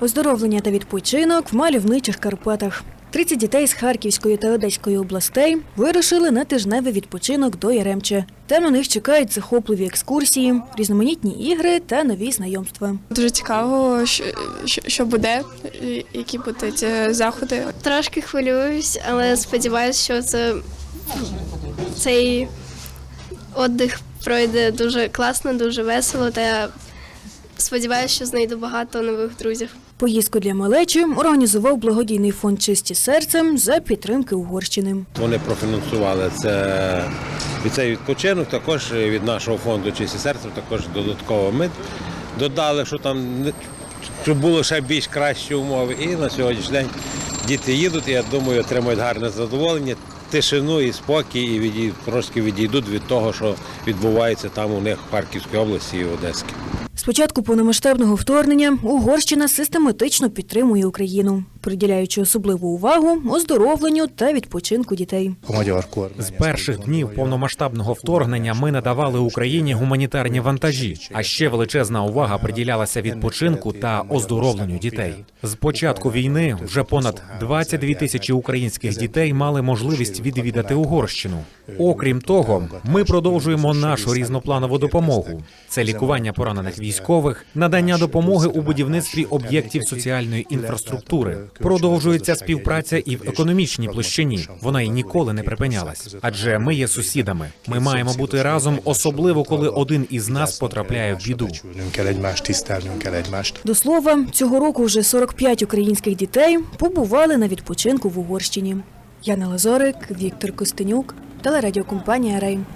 Оздоровлення та відпочинок в мальовничих Карпатах. 30 дітей з Харківської та Одеської областей вирушили на тижневий відпочинок до Яремче. Там на них чекають захопливі екскурсії, різноманітні ігри та нові знайомства. Дуже цікаво, що, що, що буде, які будуть е, заходи. Трошки хвилююсь, але сподіваюся, що це цей віддих пройде дуже класно, дуже весело. Та сподіваюся, що знайду багато нових друзів. Поїздку для малечі організував благодійний фонд Чисті серцем за підтримки Угорщини. Вони профінансували це і цей відпочинок. Також від нашого фонду «Чисті серце» також додатково ми додали, що там щоб було ще більш кращі умови. І на сьогоднішній день діти їдуть, і я думаю, отримують гарне задоволення, тишину і спокій, і відій- трошки відійдуть від того, що відбувається там у них в Харківській області і в Одеській. З початку повномасштабного вторгнення Угорщина систематично підтримує Україну, приділяючи особливу увагу оздоровленню та відпочинку дітей. З перших днів повномасштабного вторгнення ми надавали Україні гуманітарні вантажі. А ще величезна увага приділялася відпочинку та оздоровленню дітей. З початку війни вже понад 22 тисячі українських дітей мали можливість відвідати Угорщину. Окрім того, ми продовжуємо нашу різнопланову допомогу. Це лікування поранених військових, надання допомоги у будівництві об'єктів соціальної інфраструктури. Продовжується співпраця і в економічній площині. Вона й ніколи не припинялась. Адже ми є сусідами. Ми маємо бути разом, особливо коли один із нас потрапляє в біду. До слова, цього року вже 45 українських дітей побували на відпочинку в Угорщині. Яна Лазорик, Віктор Костенюк, телерадіокомпанія Рей.